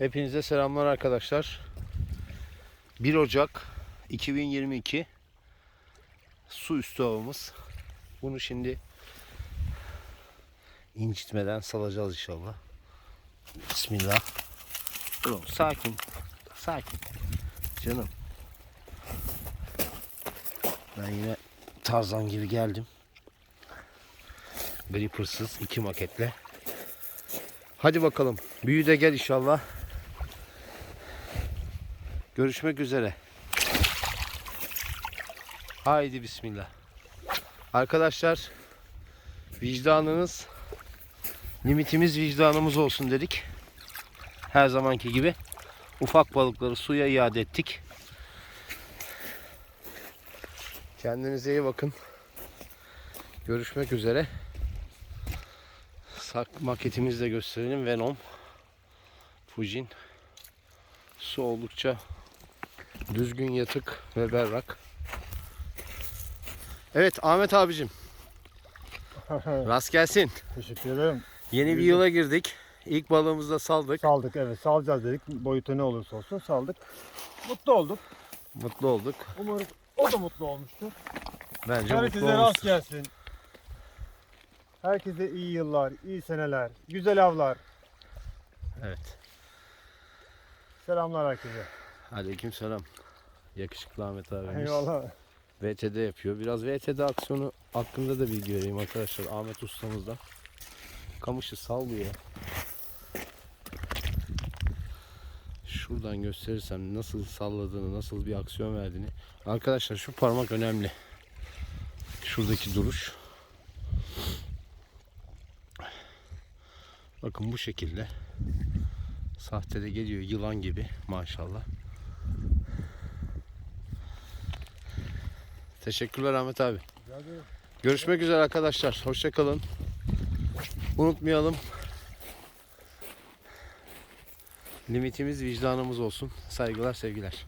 Hepinize selamlar arkadaşlar. 1 Ocak 2022 su üstü avımız. Bunu şimdi incitmeden salacağız inşallah. Bismillah. Dur oğlum, sakin. Sakin. Canım. Ben yine Tarzan gibi geldim. Grippersız iki maketle. Hadi bakalım. Büyü de gel inşallah. Görüşmek üzere. Haydi bismillah. Arkadaşlar vicdanınız limitimiz vicdanımız olsun dedik. Her zamanki gibi ufak balıkları suya iade ettik. Kendinize iyi bakın. Görüşmek üzere. Sak maketimizi de gösterelim. Venom. Fujin. Su oldukça düzgün yatık ve berrak. Evet Ahmet abicim. Rast gelsin. Teşekkür ederim. Yeni bir yıla girdik. İlk balığımızı da saldık. Saldık evet salacağız dedik. Boyutu ne olursa olsun saldık. Mutlu olduk. Mutlu olduk. Umarım o da mutlu olmuştur. Bence Herkese mutlu rast olmuştur. gelsin. Herkese iyi yıllar, iyi seneler, güzel avlar. Evet. Selamlar herkese. Aleyküm selam. Yakışıklı Ahmet abimiz. Eyvallah. VTD yapıyor. Biraz VTD aksiyonu hakkında da bilgi vereyim arkadaşlar. Ahmet ustamızdan. Kamışı sallıyor. Şuradan gösterirsem nasıl salladığını, nasıl bir aksiyon verdiğini. Arkadaşlar şu parmak önemli. Şuradaki duruş. Bakın bu şekilde. Sahtede geliyor yılan gibi maşallah. Teşekkürler Ahmet abi. Görüşmek üzere arkadaşlar. Hoşçakalın. Unutmayalım. Limitimiz vicdanımız olsun. Saygılar, sevgiler.